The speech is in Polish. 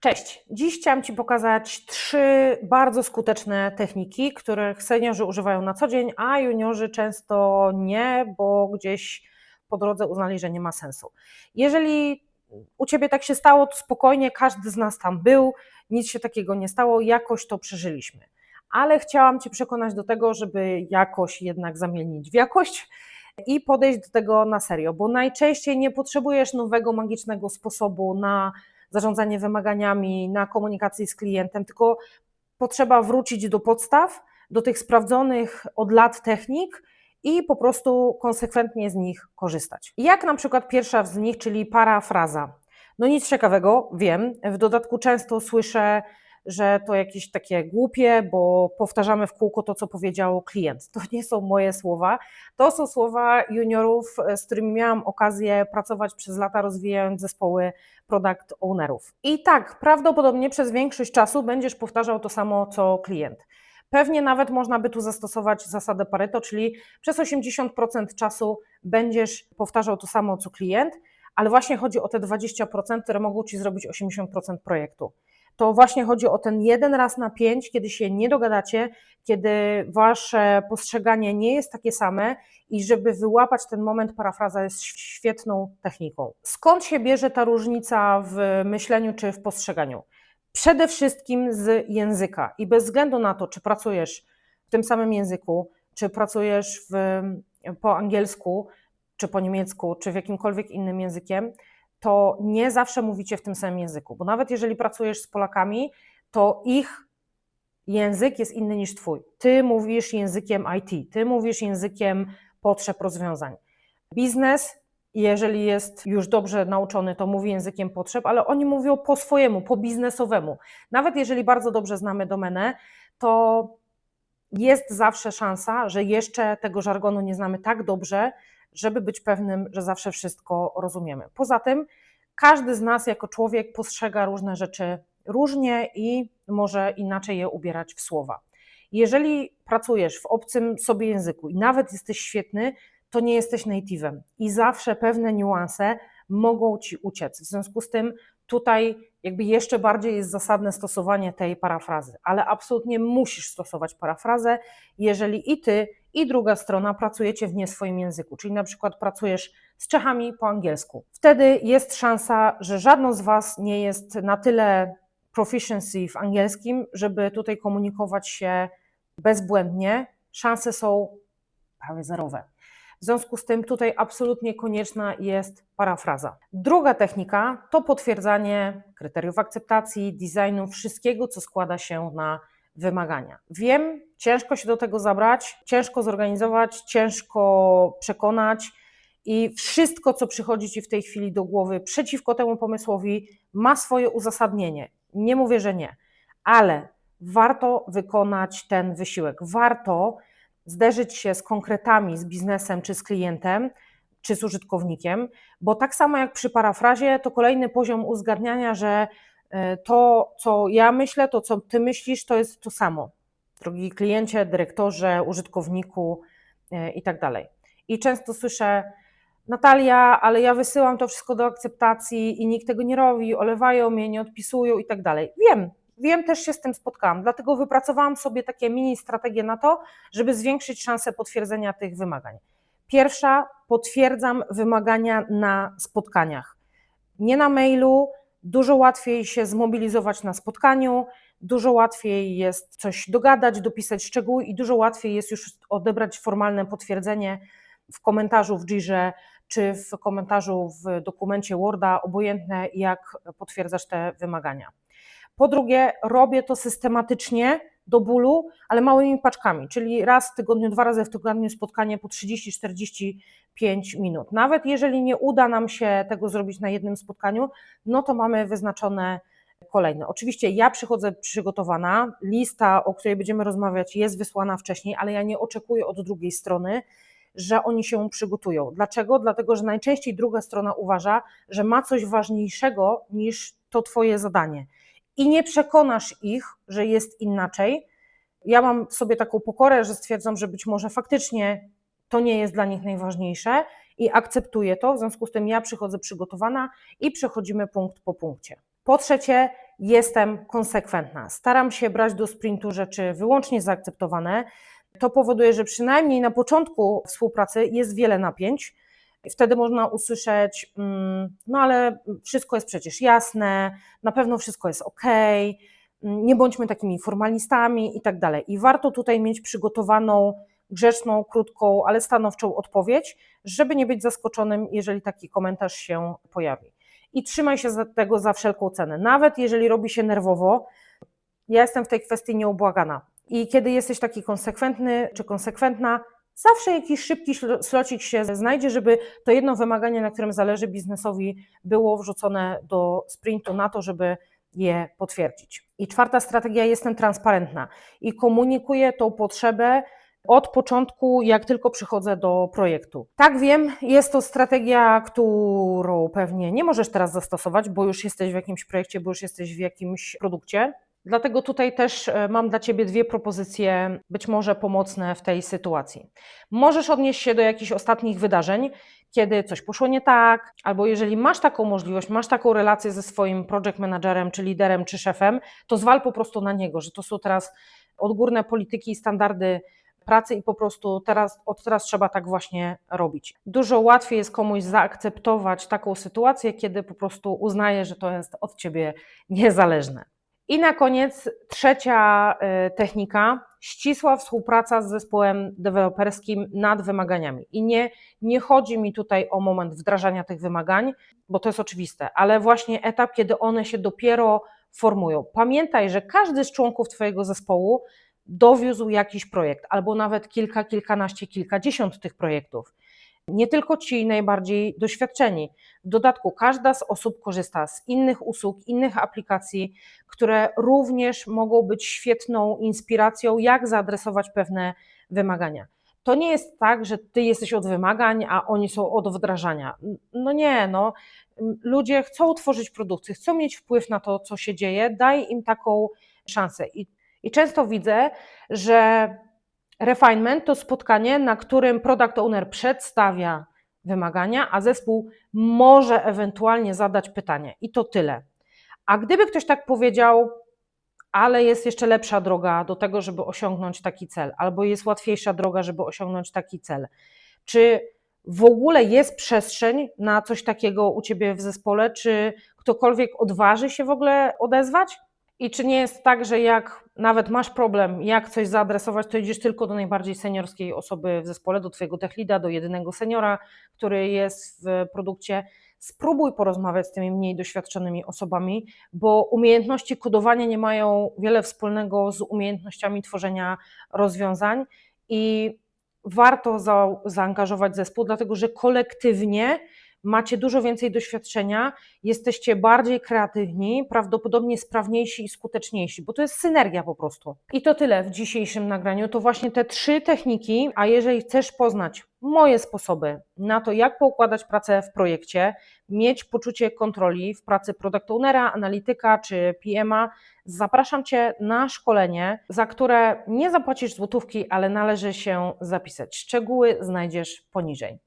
Cześć. Dziś chciałam Ci pokazać trzy bardzo skuteczne techniki, których seniorzy używają na co dzień, a juniorzy często nie, bo gdzieś po drodze uznali, że nie ma sensu. Jeżeli u Ciebie tak się stało, to spokojnie, każdy z nas tam był, nic się takiego nie stało, jakoś to przeżyliśmy. Ale chciałam Cię przekonać do tego, żeby jakoś jednak zamienić w jakość i podejść do tego na serio, bo najczęściej nie potrzebujesz nowego magicznego sposobu na zarządzanie wymaganiami, na komunikacji z klientem, tylko potrzeba wrócić do podstaw, do tych sprawdzonych od lat technik i po prostu konsekwentnie z nich korzystać. Jak na przykład pierwsza z nich, czyli parafraza. No nic ciekawego, wiem. W dodatku często słyszę że to jakieś takie głupie, bo powtarzamy w kółko to, co powiedział klient. To nie są moje słowa, to są słowa juniorów, z którymi miałam okazję pracować przez lata, rozwijając zespoły product ownerów. I tak, prawdopodobnie przez większość czasu będziesz powtarzał to samo, co klient. Pewnie nawet można by tu zastosować zasadę Pareto, czyli przez 80% czasu będziesz powtarzał to samo, co klient, ale właśnie chodzi o te 20%, które mogą ci zrobić 80% projektu to właśnie chodzi o ten jeden raz na pięć, kiedy się nie dogadacie, kiedy wasze postrzeganie nie jest takie same i żeby wyłapać ten moment, parafraza jest świetną techniką. Skąd się bierze ta różnica w myśleniu czy w postrzeganiu? Przede wszystkim z języka i bez względu na to, czy pracujesz w tym samym języku, czy pracujesz w, po angielsku, czy po niemiecku, czy w jakimkolwiek innym językiem, to nie zawsze mówicie w tym samym języku, bo nawet jeżeli pracujesz z Polakami, to ich język jest inny niż twój. Ty mówisz językiem IT, ty mówisz językiem potrzeb rozwiązań. Biznes, jeżeli jest już dobrze nauczony, to mówi językiem potrzeb, ale oni mówią po swojemu, po biznesowemu. Nawet jeżeli bardzo dobrze znamy domenę, to jest zawsze szansa, że jeszcze tego żargonu nie znamy tak dobrze, żeby być pewnym, że zawsze wszystko rozumiemy. Poza tym, każdy z nas jako człowiek postrzega różne rzeczy różnie i może inaczej je ubierać w słowa. Jeżeli pracujesz w obcym sobie języku i nawet jesteś świetny, to nie jesteś native'em i zawsze pewne niuanse mogą ci uciec. W związku z tym tutaj jakby jeszcze bardziej jest zasadne stosowanie tej parafrazy, ale absolutnie musisz stosować parafrazę, jeżeli i ty, i druga strona pracujecie w nie swoim języku, czyli na przykład pracujesz z Czechami po angielsku. Wtedy jest szansa, że żadną z Was nie jest na tyle proficiency w angielskim, żeby tutaj komunikować się bezbłędnie. Szanse są prawie zerowe. W związku z tym tutaj absolutnie konieczna jest parafraza. Druga technika to potwierdzanie kryteriów akceptacji, designu, wszystkiego, co składa się na wymagania. Wiem, ciężko się do tego zabrać, ciężko zorganizować, ciężko przekonać i wszystko, co przychodzi Ci w tej chwili do głowy przeciwko temu pomysłowi, ma swoje uzasadnienie. Nie mówię, że nie, ale warto wykonać ten wysiłek. Warto zderzyć się z konkretami, z biznesem czy z klientem, czy z użytkownikiem, bo tak samo jak przy parafrazie, to kolejny poziom uzgadniania, że to, co ja myślę, to, co ty myślisz, to jest to samo. Drogi kliencie, dyrektorze, użytkowniku e, i tak dalej. I często słyszę, Natalia, ale ja wysyłam to wszystko do akceptacji i nikt tego nie robi, olewają mnie, nie odpisują i tak dalej. Wiem, Wiem, też się z tym spotkałam, dlatego wypracowałam sobie takie mini strategie na to, żeby zwiększyć szanse potwierdzenia tych wymagań. Pierwsza, potwierdzam wymagania na spotkaniach. Nie na mailu, dużo łatwiej się zmobilizować na spotkaniu, dużo łatwiej jest coś dogadać, dopisać szczegóły i dużo łatwiej jest już odebrać formalne potwierdzenie w komentarzu w Jirze czy w komentarzu w dokumencie Worda, obojętne jak potwierdzasz te wymagania. Po drugie, robię to systematycznie do bólu, ale małymi paczkami, czyli raz w tygodniu, dwa razy w tygodniu spotkanie po 30-45 minut. Nawet jeżeli nie uda nam się tego zrobić na jednym spotkaniu, no to mamy wyznaczone kolejne. Oczywiście ja przychodzę przygotowana, lista, o której będziemy rozmawiać, jest wysłana wcześniej, ale ja nie oczekuję od drugiej strony, że oni się przygotują. Dlaczego? Dlatego, że najczęściej druga strona uważa, że ma coś ważniejszego niż to Twoje zadanie i nie przekonasz ich, że jest inaczej. Ja mam sobie taką pokorę, że stwierdzam, że być może faktycznie to nie jest dla nich najważniejsze i akceptuję to. W związku z tym ja przychodzę przygotowana i przechodzimy punkt po punkcie. Po trzecie, jestem konsekwentna. Staram się brać do sprintu rzeczy wyłącznie zaakceptowane. To powoduje, że przynajmniej na początku współpracy jest wiele napięć. Wtedy można usłyszeć, mm, no ale wszystko jest przecież jasne, na pewno wszystko jest ok, nie bądźmy takimi formalistami i tak dalej. I warto tutaj mieć przygotowaną grzeczną, krótką, ale stanowczą odpowiedź, żeby nie być zaskoczonym, jeżeli taki komentarz się pojawi. I trzymaj się tego za wszelką cenę. Nawet jeżeli robi się nerwowo, ja jestem w tej kwestii nieubłagana. I kiedy jesteś taki konsekwentny czy konsekwentna, zawsze jakiś szybki slocik się znajdzie, żeby to jedno wymaganie, na którym zależy biznesowi, było wrzucone do sprintu na to, żeby je potwierdzić. I czwarta strategia, jestem transparentna i komunikuję tą potrzebę od początku, jak tylko przychodzę do projektu. Tak wiem, jest to strategia, którą pewnie nie możesz teraz zastosować, bo już jesteś w jakimś projekcie, bo już jesteś w jakimś produkcie. Dlatego tutaj też e, mam dla Ciebie dwie propozycje, być może pomocne w tej sytuacji. Możesz odnieść się do jakichś ostatnich wydarzeń, kiedy coś poszło nie tak, albo jeżeli masz taką możliwość, masz taką relację ze swoim project managerem, czy liderem, czy szefem, to zwal po prostu na niego, że to są teraz odgórne polityki i standardy pracy i po prostu teraz, od teraz trzeba tak właśnie robić. Dużo łatwiej jest komuś zaakceptować taką sytuację, kiedy po prostu uznaje, że to jest od ciebie niezależne. I na koniec trzecia y, technika, ścisła współpraca z zespołem deweloperskim nad wymaganiami. I nie, nie chodzi mi tutaj o moment wdrażania tych wymagań, bo to jest oczywiste, ale właśnie etap, kiedy one się dopiero formują. Pamiętaj, że każdy z członków Twojego zespołu dowiózł jakiś projekt, albo nawet kilka, kilkanaście, kilkadziesiąt tych projektów. Nie tylko ci najbardziej doświadczeni. W dodatku, każda z osób korzysta z innych usług, innych aplikacji, które również mogą być świetną inspiracją, jak zaadresować pewne wymagania. To nie jest tak, że ty jesteś od wymagań, a oni są od wdrażania. No nie, no. Ludzie chcą tworzyć produkty, chcą mieć wpływ na to, co się dzieje, daj im taką szansę. I i często widzę, że refinement to spotkanie, na którym product owner przedstawia wymagania, a zespół może ewentualnie zadać pytanie. I to tyle. A gdyby ktoś tak powiedział, ale jest jeszcze lepsza droga do tego, żeby osiągnąć taki cel, albo jest łatwiejsza droga, żeby osiągnąć taki cel. Czy w ogóle jest przestrzeń na coś takiego u ciebie w zespole? Czy ktokolwiek odważy się w ogóle odezwać? I czy nie jest tak, że jak nawet masz problem, jak coś zaadresować, to idziesz tylko do najbardziej seniorskiej osoby w zespole, do twojego techlida, do jedynego seniora, który jest w produkcie. Spróbuj porozmawiać z tymi mniej doświadczonymi osobami, bo umiejętności kodowania nie mają wiele wspólnego z umiejętnościami tworzenia rozwiązań i warto za, zaangażować zespół, dlatego że kolektywnie macie dużo więcej doświadczenia, jesteście bardziej kreatywni, prawdopodobnie sprawniejsi i skuteczniejsi, bo to jest synergia po prostu. I to tyle w dzisiejszym nagraniu. To właśnie te trzy techniki, a jeżeli chcesz poznać moje sposoby na to, jak poukładać pracę w projekcie, mieć poczucie kontroli w pracy product ownera, analityka czy PMA, zapraszam Cię na szkolenie, za które nie zapłacisz złotówki, ale należy się zapisać. Szczegóły znajdziesz poniżej.